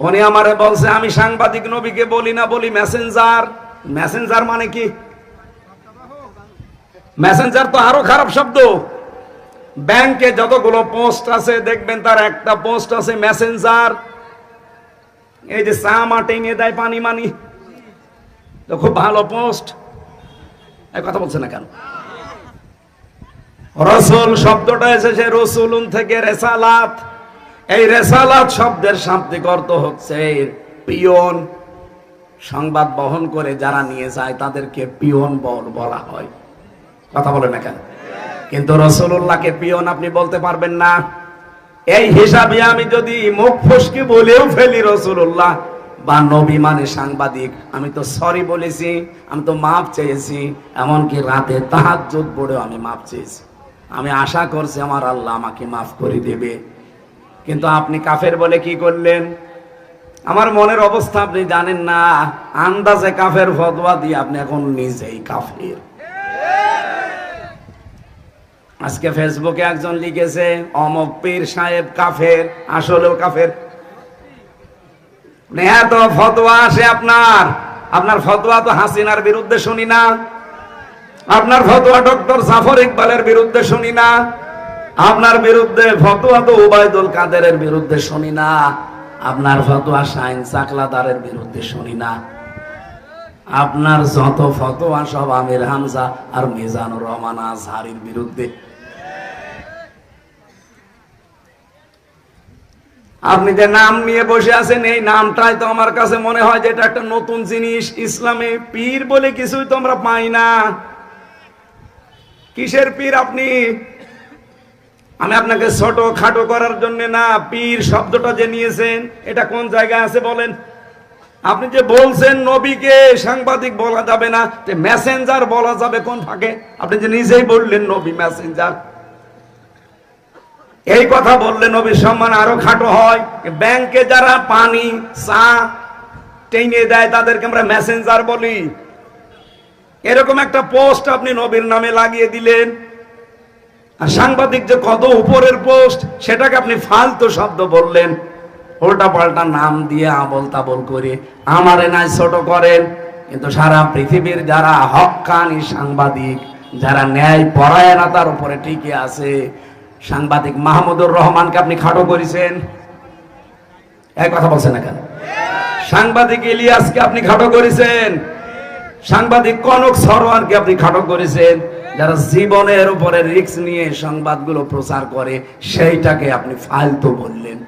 উনি আমারে বলছে, আমি সাংবাদিক নবীকে বলি না, বলি মেসেঞ্জার মেসেঞ্জার মানে কি? মেসেঞ্জার তো আরও খারাপ শব্দ। ব্যাংকে যতগুলো পোস্ট আছে, দেখবেন তার একটা পোস্ট আছে মেসেঞ্জার এই যে চা মাটে নিয়ে দেয় পানি মানি। তো খুব ভালো পোস্ট। কথা বলছে না কেন? রসুল শব্দটা এসেছে, রসুলুন থেকে রেসালাত। এই রেসালাত শব্দের শাব্দিক অর্থ হচ্ছে পিয়ন সংবাদ বহন করে যারা নিয়ে যায় তাদেরকে পিয়ন বল বলা হয়। কথা বলে না কেন? কিন্তু রসুল্লাহকে পিয়ন আপনি বলতে পারবেন না। এই হিসাবে আমি যদি মুখ ফসকে বলেও ফেলি রসুল্লাহ বা নবী মানে সাংবাদিক, আমি তো সরি বলেছি, আমি তো মাপ চেয়েছি, এমনকি রাতে তাহাজ্জুদ পড়েও আমি মাপ চেয়েছি। আমি আশা করছি আমার আল্লাহ আমাকে মাফ করে দেবে। কিন্তু আপনি কাফের বলে কি করলেন? আমার মনের অবস্থা আপনি জানেন না, আন্দাজে কাফের ফতোয়া দিয়ে আপনি এখন নিজেই কাফের। আজকে ফেসবুকে একজন লিখেছে, অমক পীর সাহেব কাফের, আসলেও কাফের। এত ফতোয়া আসে আপনার আপনার ফতোয়া তো হাসিনার বিরুদ্ধে শুনি না, আপনার ফতোয়া ডক্টর জাফর ইকবালের বিরুদ্ধে শুনি না। আপনার বিরুদ্ধে ফতোয়া তো উবায়দুল কাদেরের বিরুদ্ধে শুনি না। আপনার ফতোয়া শাইন চাকলাদারের বিরুদ্ধে শুনি না। আপনার যত ফতোয়া সব আমির হামজা আর মিজানুর রহমান আজহারির বিরুদ্ধে। আপনি যে নাম নিয়ে বসে আছেন, এই নামটাই তো আমার কাছে মনে হয় যে এটা একটা নতুন জিনিস। ইসলামে পীর বলে কিছুই তো আমরা পাই না। কিসের পীর আপনি? আমি আপনাকে ছোট খাটো করার জন্য না, পীর শব্দটা যে নিয়েছেন, এটা কোন জায়গায় আছে বলেন? আপনি যে বলছেন নবীকে, সাংবাদিক বলা যাবে না মেসেঞ্জার বলা যাবে কোন ফাঁকে? আপনি যে নিজেই বললেন নবী মেসেঞ্জার এই কথা বললে নবীর সম্মান আরও খাটো হয়। ব্যাংকে যারা পানি, চা টেনে দেয়, তাদেরকে আমরা মেসেঞ্জার বলি। এরকম একটা পোস্ট আপনি নবীর নামে লাগিয়ে দিলেন। আর সাংবাদিক যে কত উপরের পোস্ট, সেটাকে আপনি ফালতু শব্দ বললেন। উল্টা পাল্টা নাম দিয়ে আবল তাবল করে আমারে নাই ছোট করেন। কিন্তু সারা পৃথিবীর যারা হকানি সাংবাদিক, যারা ন্যায় পরায়ণতার উপরে টিকে আছে, সাংবাদিক মাহমুদুর রহমানকে আপনি খাটো করেছেন? এক কথা বলছেন না কেন? সাংবাদিক ইলিয়াসকে আপনি খাটো করেছেন? সাংবাদিক কনক সরোয়ারকে আপনি খাটো করেছেন? যারা জীবনের উপরে রিক্স নিয়ে সংবাদগুলো প্রচার করে সেইটাকে আপনি ফালতু বললেন।